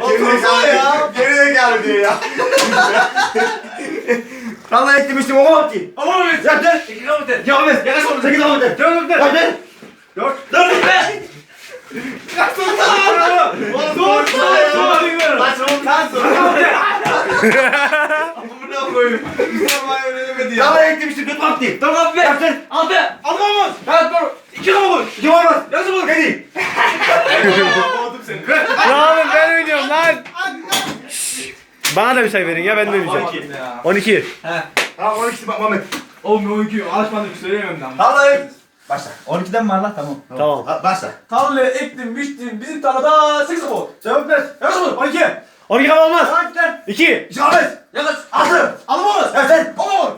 Otursana ya. Geriye geldi diyor ya. Allah etmiştim o kadar ki. Ama mı? Yeter. İki kabul et. Ya Ahmet. Yakaş oğlum. Sekiz Ahmet. Dört kabul et. Hadi. Dört. Dört be. Dur. Sonra bilmiyorum. Lan oğlum. Lan dur. Amına koyayım. Güzel öğrenemedi ya. Allah etmiştim. Dört vakti. Dört kabul et. Yaptın. Altı. Altı olmaz. Evet doğru. İki kabul. Kim olmaz? Nasıl bu? Hadi. Boğdum seni. Lan oğlum ben oynuyorum lan. Bana da bir say verin ya ben de oynayacağım. 12. He. Ha 12 bak Mehmet. Oğlum o iki alışmadım söyleyemem lan. Et. Başla. 12'den var lan tamam. Tamam. Ha, Başla. Tarlaya ektim, biçtim, bizim tarlada sekiz kabul. Cevap ver. Yakış mı? 12. 12 kabul olmaz. Kaç lan? 2. İşaret. Yakış. Altı. Alım olmaz. Evet sen. Ama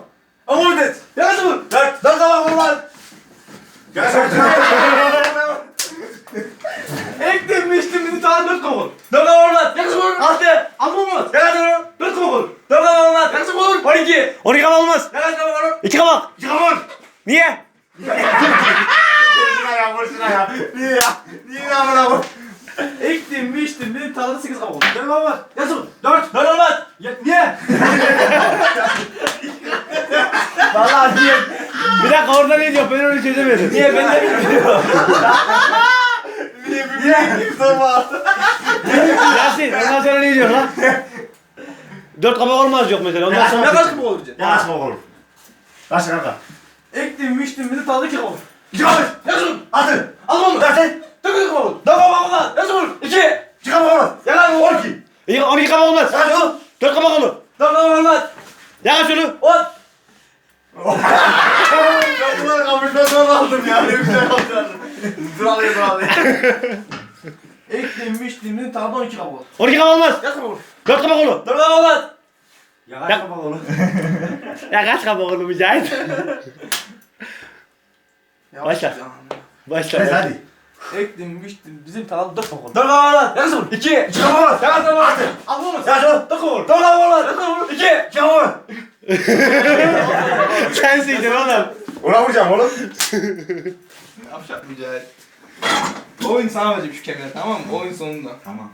Ama mı det? Yakış mı? Dört. Dört zaman vur lan. Gel sen. Ektim, biçtim, bizim tarlada dört kabul. Dört kabul olmaz. Yakış mı? Altı. Olmaz. Gel sen. Dört kabul. Dört kabul olmaz. Yakış mı? 12. 12 kabul olmaz. Yakış kabul. 2 kabul. Çıkamam. Niye? Vursun ya vursun ya. Niye ya? Niye ya bana vur? Ektim, biçtim, bizim tarlada sekiz kabul. Dört kabul olmaz. Yakış mı? Dört. Dört olmaz. Ya, niye? Vallahi niye? Bir dakika orada ne diyor ben öyle çözemedim. Niye ben de bilmiyorum. Niye? Niye? Kimse var. Ne diyor lan? 4 kabul olmaz yok mesela ondan sonra. Yakış kabul olur. Yanaşma oğlum. Başla kanka. Ektim, biçtim, bizim tarlada iki kabul. Çıkamam. Yakış mı? Atın. Alım olmaz. Gel sen. Dört kabul. Dört kabul olmaz. Yakış mı? İki. Çıkamam. Yakış mı? 12. 2 12 kabul olmaz. Hadi oğlum. 4 kabul olur. Dört kabul olmaz. Yakaş şunu. On. Ben bunları kabulden sonra aldım ya. Ne güzel yaptın. Dur alayım dur alayım. Ektim, biçtim, bizim tarlada 12 kabul. 12 kabul olmaz. Yakış kabul. 4 kabul olur. Dört kabul olmaz. Ya Ya- kapat oğlum. Ya kaç kabul olur Mücahit? Başla. Başla. Evet hadi. Ektim, biçtim, bizim tarlada dört kabul. Dört kabul olmaz. Yakış mı? İki. Çıkamam. Yakış kabul. Alım olmaz. Ya. Dört kabul. Dört kabul olmaz. Yakış kabul. İki. Çıkamam. Sensin oğlum. Ona vuracağım oğlum. Yapacak Mücahit. Oyun sana vereceğim şu tamam mı? Oyun sonunda. Tamam.